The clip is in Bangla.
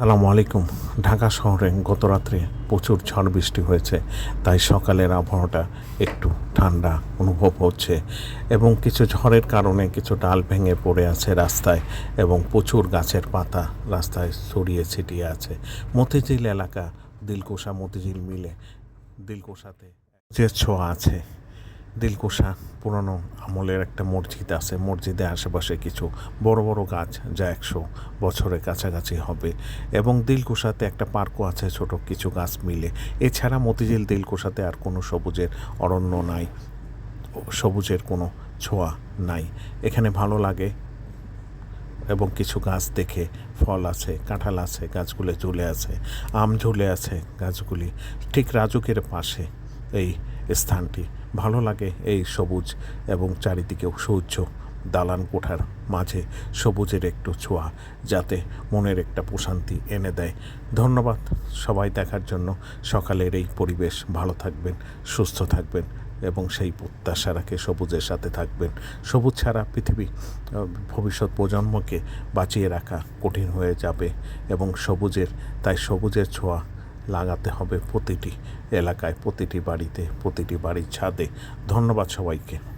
আসসালামু আলাইকুম। ঢাকা শহরে গত রাত্রে প্রচুর ঝড় বৃষ্টি হয়েছে, তাই সকালের আবহাওয়াটা একটু ঠান্ডা অনুভব হচ্ছে এবং কিছু ঝড়ের কারণে কিছু ডাল ভেঙে পড়ে আছে রাস্তায় এবং প্রচুর গাছের পাতা রাস্তায় ছড়িয়ে ছিটিয়ে আছে। মতিঝিল এলাকা, দিলকোষা মতিঝিল মিলে দিলকোষাতে যে ছোঁয়া আছে। দিলকুশা, পুরনো আমলের একটা মসজিদ আছে। মসজিদের আশেপাশে কিছু বড় বড় গাছ যা একশো বছরের কাছাকাছি হবে এবং দিলকুশাতে একটা পার্কও আছে ছোট কিছু গাছ মিলে। এছাড়া মতিঝিল দিলকুশাতে আর কোনো সবুজের অরণ্য নাই, সবুজের কোনো ছোঁয়া নাই। এখানে ভালো লাগে এবং কিছু গাছ দেখে ফল আছে, কাঁঠাল আছে, গাছগুলো ঝুলে আছে, আম ঝুলে আছে গাছগুলি। ঠিক রাজুকের পাশে এই স্থানটি। ভালো লাগে এই সবুজ এবং চারিদিকে সূর্য। দালান কোঠার মাঝে সবুজের একটু ছোঁয়া, যাতে মনের একটা প্রশান্তি এনে দেয়। ধন্যবাদ সবাই দেখার জন্য। সকালের এই পরিবেশ ভালো থাকবেন, সুস্থ থাকবেন এবং সেই প্রত্যাশা রাখে সবুজের সাথে থাকবেন। সবুজ ছাড়া পৃথিবী ভবিষ্যৎ প্রজন্মকে বাঁচিয়ে রাখা কঠিন হয়ে যাবে এবং সবুজের, তাই সবুজের ছোঁয়া লাগাতে হবে প্রতিটি এলাকায় প্রতিটি বাড়িতে প্রতিটি বাড়ির ছাদে। ধন্যবাদ সবাইকে।